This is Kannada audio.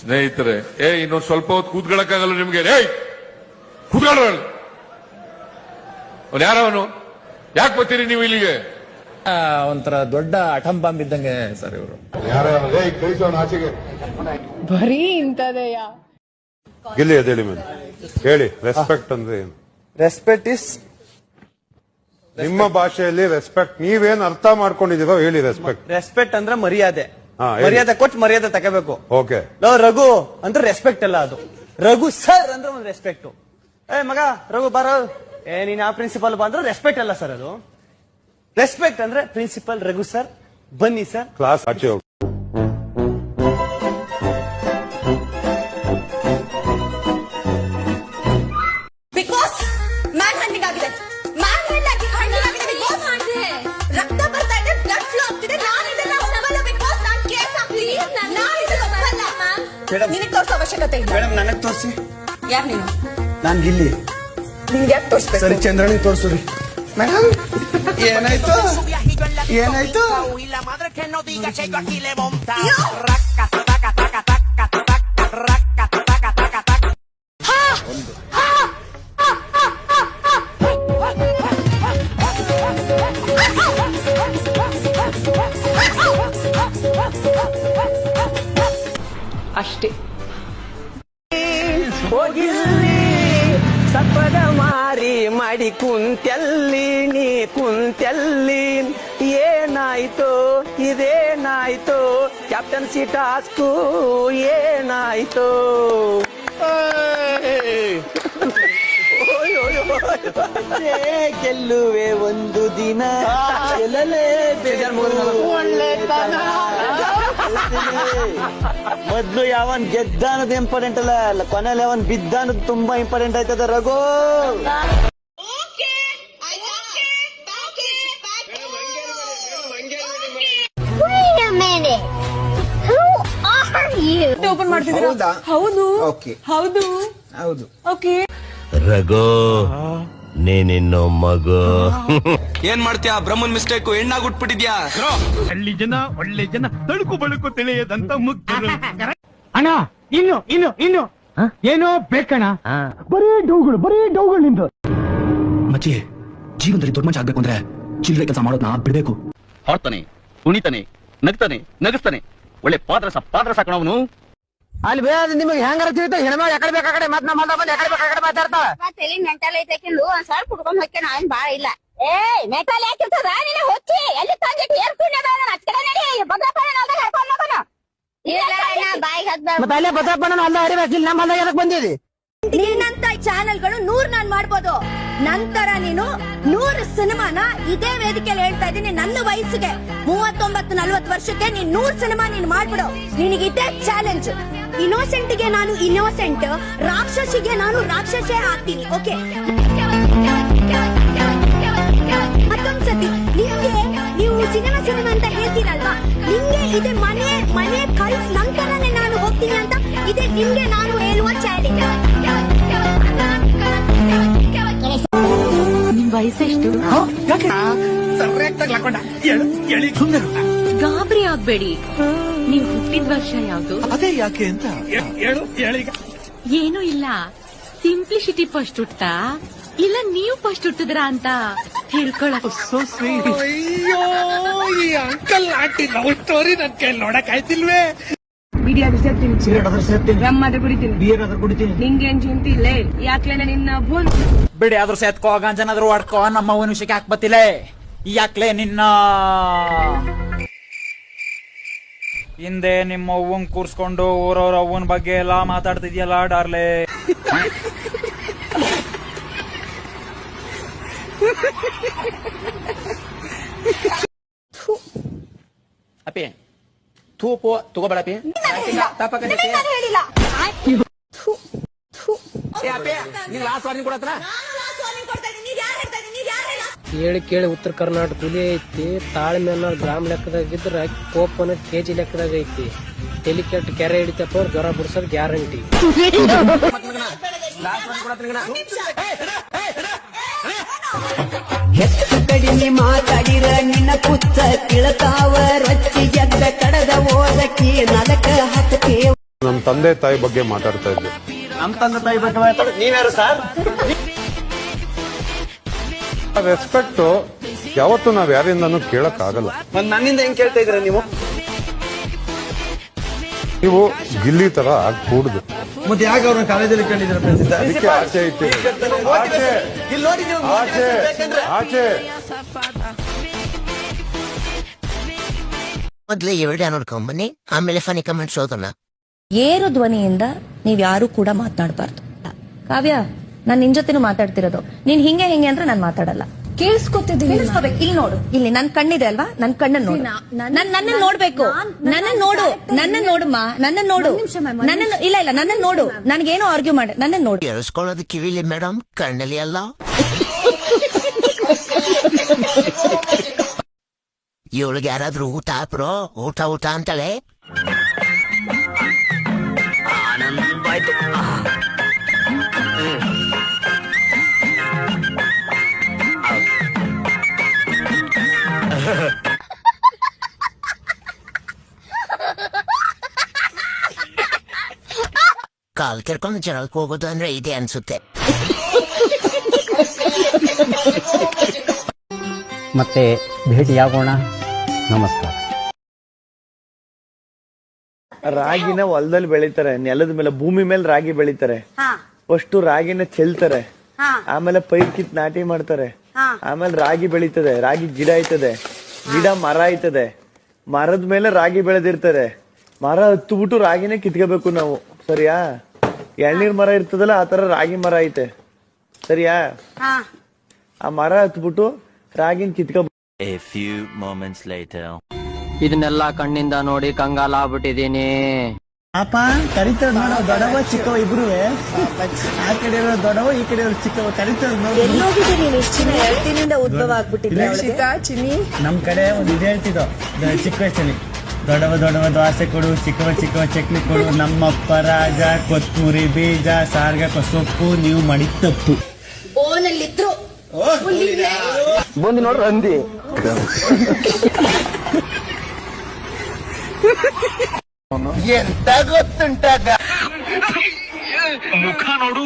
ಸ್ನೇಹಿತರೆ ಏ ಇನ್ನೊಂದು ಸ್ವಲ್ಪ ಹೊತ್ತು ಕೂತ್ಕೊಳ್ಳಕ್ಕಾಗಲ್ಲ ನಿಮ್ಗೆ. ಏಯ್ ಕೂತ್ಕೊಳ್ಳ ಅವ್ನು ಯಾರವನು? ಯಾಕೆ ಬರ್ತೀರಿ ನೀವು ಇಲ್ಲಿಗೆ? ಆ, ಒಂಥರ ದೊಡ್ಡ ಅಟಂ ಬಾಂಬ್ ಇದ್ದಂಗೆ ಸರ್ ಇವರು. ಬರೀ ಇಂತದೆಯಾ ಹೇಳಿ ಅದೇಳಿ ಹೇಳಿ ರೆಸ್ಪೆಕ್ಟ್ ಅಂದ್ರೆ ಏನು? ರೆಸ್ಪೆಕ್ಟ್ ಇಸ್ ನಿಮ್ಮ ಭಾಷೆಯಲ್ಲಿ ರೆಸ್ಪೆಕ್ಟ್ ನೀವೇನ್ ಅರ್ಥ ಮಾಡ್ಕೊಂಡಿದೀರೋ ಹೇಳಿ ರೆಸ್ಪೆಕ್ಟ್ ರೆಸ್ಪೆಕ್ಟ್ ಅಂದ್ರೆ ಮರ್ಯಾದೆ. ಮರ್ಯಾದೆ ಕೊಟ್ಟು ಮರ್ಯಾದೆ ತಗೋಬೇಕು. ಓಕೆ. ಲೋ ರಘು ಅಂದ್ರೆ ರೆಸ್ಪೆಕ್ಟ್ ಅಲ್ಲ ಅದು. ರಘು ಸರ್ ಅಂದ್ರೆ ಒಂದು ರೆಸ್ಪೆಕ್ಟ್ ಏ ಮಗ ರಘು ಬಾರ. ಏ ನೀನ್ ಆ ಪ್ರಿನ್ಸಿಪಲ್ ಅಂದ್ರೆ ರೆಸ್ಪೆಕ್ಟ್ ಅಲ್ಲ ಸರ್ ಅದು. ರೆಸ್ಪೆಕ್ಟ್ ಅಂದ್ರೆ ಪ್ರಿನ್ಸಿಪಲ್ ರಘು ಸರ್ ಬನ್ನಿ ಸರ್ ಕ್ಲಾಸ್ ಆಚೆ Madam. ನಿನಗೆ ತೋರಿಸೋ ಅವಶ್ಯಕತೆ ಇಲ್ಲ ಮೇಡಮ್ ನನಗ್ ತೋರಿಸಿ ಯಾರು ನೀನು ನಾನ್ ಗಿಲ್ಲಿ ನಿಂಗೆ ಯಾಕೆ ತೋರಿಸ್ಬೇಕು ಸರಿ ಚಂದ್ರನಿಗೆ ತೋರಿಸ್ರಿ ಮೇಡಮ್ ಏನಾಯ್ತು ಏನಾಯ್ತು ಅಷ್ಟೇ ಹೋಗಿಲ್ಲಿ ಸಪ್ಪದ ಮಾರಿ ಮಾಡಿ ಕುಂತೆಲ್ಲಿ ನೀ ಕುಂತೆಲ್ಲಿ ಏನಾಯ್ತು ಇದೇನಾಯ್ತು ಕ್ಯಾಪ್ಟನ್ಸಿ ಟಾಸ್ಕು ಏನಾಯ್ತು ಓಯ್, ಓಯ್, ಓಯ್. ಏ, ಗೆಲ್ಲುವೆ ಒಂದು ದಿನ ಗೆಲ್ಲಲೇ ಒಳ್ಳೆತನ ಮೊದ್ಲು ಯಾವನ್ ಗೆದ್ದ ಅನ್ನೋದು ಇಂಪಾರ್ಟೆಂಟ್ ಅಲ್ಲ ಅಲ್ಲ ಕೊನೆಯಲ್ಲಿ ಅವನ್ ಬಿದ್ದ ಅನ್ನೋದು ತುಂಬಾ ಇಂಪಾರ್ಟೆಂಟ್ ಆಯ್ತದ Raghu? Wait a minute. Who are you? Open ಮಾಡ್ತಿದ್ದೀರಾ? ಹೌದು? ಹೌದು. ಹೌದು. ಓಕೆ ರಘು. ನೀನಿನ್ನು ಮಗು. ಏನ್ ಮಾಡ್ತೀಯ? ಬ್ರಹ್ಮನ್ ಮಿಸ್ಟೇಕ್ ಹೆಣ್ಣಾಗುಟ್ಬಿಟ್ಟಿದ್ಯಾ ಹಳ್ಳಿ ಜನ ಒಳ್ಳೆ ಜನ ತಳುಕು ಬಳುಕು ತಿಳಿಯದಂತ ಮುಗ್ಧರು. ಅಣ್ಣ ಇನ್ನು ಇನ್ನು ಇನ್ನು. ಏನೋ ಬೇಕಣ ಬರೀ ಡೌಗಳು ಬರೀ ಡೌಗಳು ನಿಂದು ಮಚ್ಚಿ ಜೀವನದಲ್ಲಿ ದೊಡ್ಡ ಮನುಷ್ಯ ಆಗ್ಬೇಕು ಅಂದ್ರೆ ಚಿಲ್ಲರೆ ಕೆಲಸ ಮಾಡೋದನ್ನ ಬಿಡ್ಬೇಕು. ಹಾಡ್ತಾನೆ ಕುಣಿತಾನೆ ನಗ್ತಾನೆ ನಗಸ್ತಾನೆ. ಒಳ್ಳೆ ಪಾತ್ರಸ ಪಾತ್ರಸ ಕಣವನು. ಅಲ್ಲಿ ಬೇಡ ನಿಮಗೆ ಹೆಂಗಾರ ತಿಳಿತ ಹೆಣ್ಮ ಎಕಡೆ ಬೇಕಾ ಮತ್ ನಮ್ಮ ಬಂದು ಎಕಡೆ ಬೇಕಾ ಕಡೆ ಮಾತಾಡ್ತಾಳ. ತಲೆ ಮೆಂಟಲ್ ಐತೆಕಿಂದು ಒಂದ್ ಸಾವಿರ ಕುಡ್ಕೊಂಡ್ ಹೋಗ್ಕೆ ನಾನ್ ಬಾಳ ಇಲ್ಲ. ಏ ಮೆಂಟಲ್ ಯಾಕಿರ್ತದ ನಿನ್ನ ಹೊಚ್ಚಿ ಎಲ್ಲಿ ತಂದಿಟ್ಟು? ಏರ್ ಪುಣ್ಯ ಬೇಡ ಅಚ್ ಕಡೆ ನಡಿ. ಭದ್ರಪ್ಪ ಕರ್ಕೊಂಡ್ ಹೋಗೋಣ ಇಲ್ಲ ಬಾಯಿಗೆ ಹದ್ದ ಮತ್ತೆ ಅಲ್ಲೇ ಬದ್ರಪ್ಪನ ಅಲ್ಲ ಹರಿಬೇಕಿಲ್ಲ ನಮ್ಮ ಹೊಲ್ದಾಗ ಎದಕ್ ಬಂದಿದಿ? ನಿನ್ನಂತ ಚಾನೆಲ್ಗಳು ನೂರ್ ನಾನ್ ಮಾಡ್ಬೋದು. ನಂತರ ನೀನು ನೂರು ಸಿನಿಮಾನ ಇದೇ ವೇದಿಕೆಯಲ್ಲಿ ಹೇಳ್ತಾ ಇದ್ದೀನಿ ನನ್ನ ವಯಸ್ಸಿಗೆ. ಮೂವತ್ತೊಂಬತ್ತು, ನಲ್ವತ್ತು ವರ್ಷಕ್ಕೆ ನೀನ್ ನೂರ್ ಸಿನಿಮಾ ನೀನ್ ಮಾಡ್ಬಿಡು. ನಿನಗಿದ್ದೆ ಚಾಲೆಂಜ್ ಇನ್ನೋಸೆಂಟ್ಗೆ ನಾನು ಇನ್ನೋಸೆಂಟ್ ರಾಕ್ಷಸಿಗೆ ನಾನು ರಾಕ್ಷಸೇ ಆಗ್ತೀನಿ ಓಕೆ ಮತ್ತೊಂದ್ಸತಿ ನಿಮ್ಗೆ ನೀವು ಸಿನಿಮಾ ಸಿನಿಮಾ ಅಂತ ಹೇಳ್ತೀರಲ್ವಾ? ನಿಮ್ಗೆ ಇದೆ ಮನೆ ಮನೆ ಕಳಿಸ್ ನಂತರನೇ ನಾನು ಹೋಗ್ತೀನಿ ಅಂತ ಇದೆ ನಿಮ್ಗೆ ನಾನು ಹೇಳುವ ಚಾಲೆಂಜ್ ವಯಸ್ಸೆಷ್ಟು? ಗಾಬರಿ ಆಗ್ಬೇಡಿ. ನೀವು ಹುಟ್ಟಿದ ವರ್ಷ ಯಾವ್ದು? ಅದೇ ಯಾಕೆ ಅಂತ? ಏನೂ ಇಲ್ಲ. ಸಿಂಪ್ಲಿಸಿಟಿ ಫಸ್ಟ್ ಹುಟ್ಟಾ ಇಲ್ಲ ನೀವು ಫಸ್ಟ್ ಹುಟ್ಟಿದ್ರಾ ಅಂತ ತಿಳ್ಕೊಳಕ್ ಅಂಕಲ್ ಆಂಟಿ ಲವ್ ಸ್ಟೋರಿ ನನ್ ಕೈ ನೋಡಕ್ ಆಯ್ತಿಲ್ವೇ? ಬಿರಿಯಾನಿ ಸೇರ್ತೀನಿ. ಸಿಗರೇಟ್ ಅದ್ರ ಸೇರ್ತೀನಿ. ರಮ್ ಅದ್ರ ಕುಡಿತೀನಿ. ಬಿಯರ್ ಅದ್ರ ಕುಡಿತೀನಿ ನಿಂಗೇನ್ ಚಿಂತಿ ಇಲ್ಲೇ? ಯಾಕ್ಲೆ ನಿನ್ನ ಬೋನ್ ಬಿಡಿ ಆದ್ರೂ ಸೇತ್ಕೋ ಗಂಜನಾದ್ರೂ ಹೊಡ್ಕೋ ನಮ್ಮ ಅವನ ವಿಷಯಕ್ಕೆ ಹಾಕ್ಬತ್ತಿಲ್ಲ ಯಾಕ್ಲೆ ನಿನ್ನ ಹಿಂದೆ ನಿಮ್ಮ ಅವ್ವನ್ ಕೂರ್ಸ್ಕೊಂಡು ಊರವ್ರ ಅವ್ವನ್ ಬಗ್ಗೆ ಎಲ್ಲಾ ಮಾತಾಡ್ತಿದ್ಯಲ್ಲ ಡಾರ್ಲೆ? ಅಪ್ಪಿ ತೂಪು ತಗೋಬೇಡಪ್ಪಿ ಲಾಸ್ಟ್ ವಾರ್ನಿಂಗ್ ಕೊಡತ್ರ? ಹೇಳ? ಕೇಳಿ ಕೇಳಿ ಉತ್ತರ ಕರ್ನಾಟಕ ಹುಲಿ ಐತಿ. ತಾಳ್ಮೆ ಅನ್ನೋ ಗ್ರಾಮ ಲೆಕ್ಕದಾಗ ಇದ್ರ ಕೋಪ ಅನ್ನೋದು ಕೆಜಿ ಲೆಕ್ಕದಾಗ ಐತಿ. ತಲಿ ಕೆಟ್ಟ ಕೆರೆ ಹಿಡಿತಪ್ಪ ಅವ್ರು ಜ್ವರ ಬಿಡ್ಸೋದು ಗ್ಯಾರಂಟಿ. ಹೆಚ್ಚು ಕಡಿಮೆ ಮಾತಾಡಿರ ನಿನ್ನ ಪುತ್ತ ತಿಳತಾವ ರೊಚ್ಚಿ ಎದ್ದ ಕಡದ ಓದಕಿ ನಲಕ ಹತ್ತಕ್ಕೆ ನಮ್ಮ ತಂದೆ ತಾಯಿ ಬಗ್ಗೆ ಮಾತಾಡ್ತಾ ಇದ್ದೆ. ನಮ್ ತಂದೆ ತಾಯಿ ಬಗ್ಗೆ ಮಾತಾಡ. ನೀವ್ಯಾರು ಸರ್? ರೆಸ್ಪೆಕ್ಟ್ ಯಾವತ್ತು ನಾವ್ ಯಾರಿಂದನೂ ಕೇಳಕ್ ಆಗಲ್ಲ ನನ್ನಿಂದ ಹೆಂಗ್ ಕೇಳ್ತಾ ಇದ್ರ ನೀವು? ನೀವು ಗಿಲ್ಲಿ ತರ ಆಗ್ಕೂಡ್ದು ಮತ್ತೆ ಯಾಕೆ ಅವ್ರನ್ನ ಕಾಲೇಜಲ್ಲಿ ಕೇಳಿದ್ರ ಅದಕ್ಕೆ ಆಚೆ ಇಲ್ಲಿ ನೋಡಿ ನೀವು ಆಚೆ. ಆಚೆ. ಮೊದ್ಲು ಎರಡು ನೋಡ್ಕೊಂಬನ್ನಿ ಆಮೇಲೆ ಫನಿ ಕಮೆಂಟ್ಸ್ ಓದೋಣ. ಏರು ಧ್ವನಿಯಿಂದ ನೀವ್ ಯಾರು ಕೂಡ ಮಾತನಾಡಬಾರ್ದು. ಕಾವ್ಯ ನಾನ್ ನಿನ್ ಜೊತೆನೂ ಮಾತಾಡ್ತಿರೋದು. ನೀನ್ ಹಿಂಗೆ ಹಿಂಗೆ ಅಂದ್ರೆ ನಾನ್ ಮಾತಾಡಲ್ಲ. ಕೇಳಿಸ್ಕೊತಿದ್ದೀನಿ ಇಲ್ಲಿ ನೋಡು. ಇಲ್ಲಿ ನನ್ ಕಣ್ಣಿದೆ ಅಲ್ವಾ? ನನ್ ಕಣ್ಣನ್ ನೋಡು. ನನ್ ನನ್ನ ನೋಡ್ಬೇಕು. ನನ್ನ ನೋಡು. ನನ್ನ ನೋಡುಮ್ಮ ನನ್ನ ನೋಡು ನನ್ನ ಇಲ್ಲ ಇಲ್ಲ ನನ್ನ ನೋಡು. ನನ್ಗೇನು ಆರ್ಗ್ಯೂ ಮಾಡ ನನ್ನ ನೋಡು. ಕೇಳಿಸ್ಕೊಳ್ಳೋದು ಕಿವಿಲಿ ಮೇಡಮ್ ಕಣ್ಣಲ್ಲಿ ಅಲ್ಲ. ಇವಳಿಗೆ ಯಾರಾದ್ರೂ ಊಟ ಹಾಕ್ರೋ ಊಟ ಊಟ ಅಂತಾಳೆ ಆನಂದವಾಯ್ತು ಕಾಲ್ ಕೆರ್ಕೊಂಡು ಜನಕ್ಕೆ ಹೋಗೋದು ಅಂದ್ರೆ ಇದೆ ಅನ್ಸುತ್ತೆ ಮತ್ತೆ ಭೇಟಿಯಾಗೋಣ ನಮಸ್ಕಾರ. ರಾಗಿನ ಹೊಲದಲ್ಲಿ ಬೆಳಿತಾರೆ ನೆಲದ ಮೇಲೆ ಭೂಮಿ ಮೇಲೆ ರಾಗಿ ಬೆಳಿತಾರೆ. ಫಸ್ಟ್ ರಾಗಿನ ಚೆಲ್ತಾರೆ. ಆಮೇಲೆ ಪೈರ್ ಕಿತ್ ನಾಟಿ ಮಾಡ್ತಾರೆ. ಆಮೇಲೆ ರಾಗಿ ಬೆಳೀತದೆ ರಾಗಿ ಗಿಡ ಆಯ್ತದೆ ಗಿಡ ಮರ ಆಯ್ತದೆ. ಮರದ ಮೇಲೆ ರಾಗಿ ಬೆಳೆದಿರ್ತಾರೆ. ಮರ ಹತ್ತುಬಿಟ್ಟು ರಾಗಿನೇ ಕಿತ್ಕೋಬೇಕು ನಾವು ಸರಿಯಾ? ಎಳ್ನೀರ್ ಮರ ಇರ್ತದಲ್ಲ ಆ ತರ ರಾಗಿ ಮರ ಐತೆ. ಸರಿಯಾ? ಆ ಮರ ಹತ್ಬಿಟ್ಟು ರಾಗಿನ್ ಕಿತ್ಕೊ A few moments later. ಇದನ್ನೆಲ್ಲ ಕಣ್ಣಿಂದ ನೋಡಿ ಕಂಗಾಲ ಆಗ್ಬಿಟ್ಟಿದೀನಿ. ಪಾಪ ಕರಿತಾರ ನೋಡ ದೊಡವ ಚಿಕ್ಕವ ಇಬ್ರು ಆ ಕಡೆ ಇರೋ ದೊಡವ ಈ ಕಡೆ ಇರೋ ಚಿಕ್ಕವ ಕರಿತಾರ ಉದ್ಭವ ಚಿನ್ನಿ. ನಮ್ ಕಡೆ ಒಂದು ಇದು ಹೇಳ್ತಿದ್ದೋ ಚಿಕ್ಕ ವಯಸ್ಸಲ್ಲಿ. ದೊಡವ ದೊಡವ ದೋಸೆ ಕೊಡು ಚಿಕ್ಕವ ಚಿಕ್ಕವ ಚಕ್ಲಿ ಕೊಡು ನಮ್ಮಪ್ಪ ರಾಜ ಕೊತ್ತಂಬರಿ ಬೀಜ ಸಾರ್ಗ ಕೊಸೊಪ್ಪು ನೀವು ಮಡಿ ತಪ್ಪು. ಓನಲ್ಲಿದ್ರು. ಬಂದು ನೋಡ್ರಿ ಅಂದಿ. ಎಂತ ಗೊತ್ತುಂಟಾಗ ಮುಖ ನೋಡು.